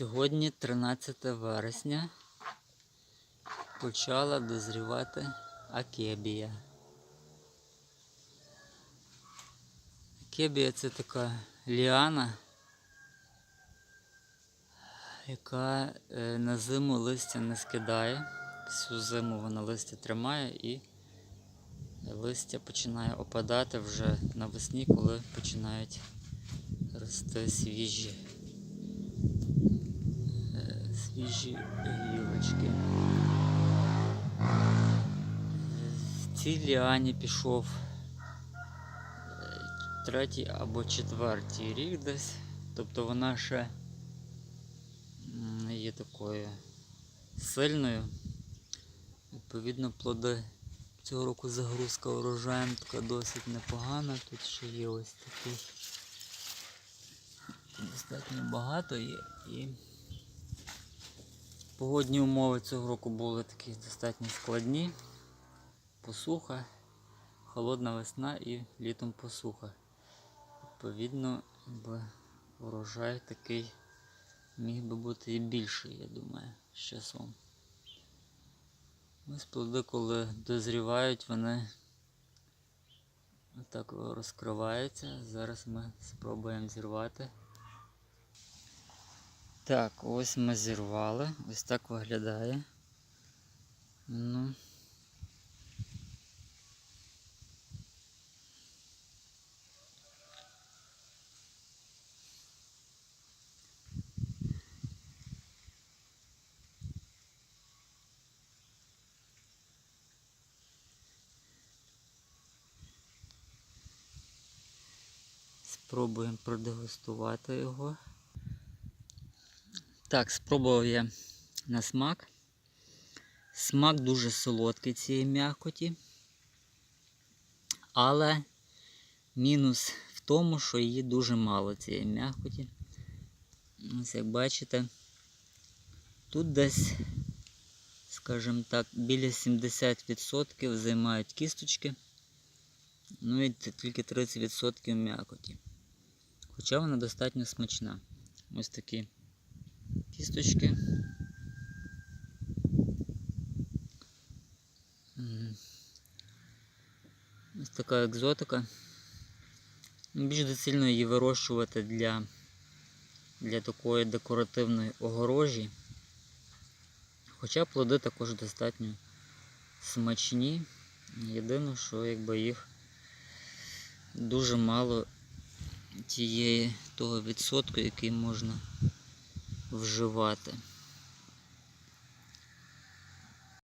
Сьогодні 13 вересня почала дозрівати акебія. Акебія це така ліана, яка е, на зиму листя не скидає. Всю зиму вона листя тримає і листя починає опадати вже навесні, коли починають рости свіжі свіжі гілочки. В цій ліані пішов е, третій або четвертий рік десь. Тобто вона ще не є такою сильною. Відповідно, плоди цього року загрузка урожаєм така досить непогана. Тут ще є ось такий достатньо багато є і погодні умови цього року були такі достатньо складні. Посуха, холодна весна і літом посуха. Відповідно, урожай такий міг би бути і більший, я думаю, з часом. Ось плоди, коли дозрівають, вони так розкриваються. Зараз ми спробуємо зірвати. Так, ось ми зірвали. Ось так виглядає. Ну. Спробуємо продегустувати його. Так, спробував я на смак. Смак дуже солодкий цієї м'якоті. Але мінус в тому, що її дуже мало цієї м'якоті. Ось як бачите, тут десь, скажімо так, біля 70% займають кісточки. Ну і тільки 30% м'якоті. Хоча вона достатньо смачна. Ось такі кісточки. Ось така екзотика. Більш доцільно її вирощувати для, для такої декоративної огорожі. Хоча плоди також достатньо смачні. Єдине, що якби їх дуже мало тієї того відсотку, який можна вживати.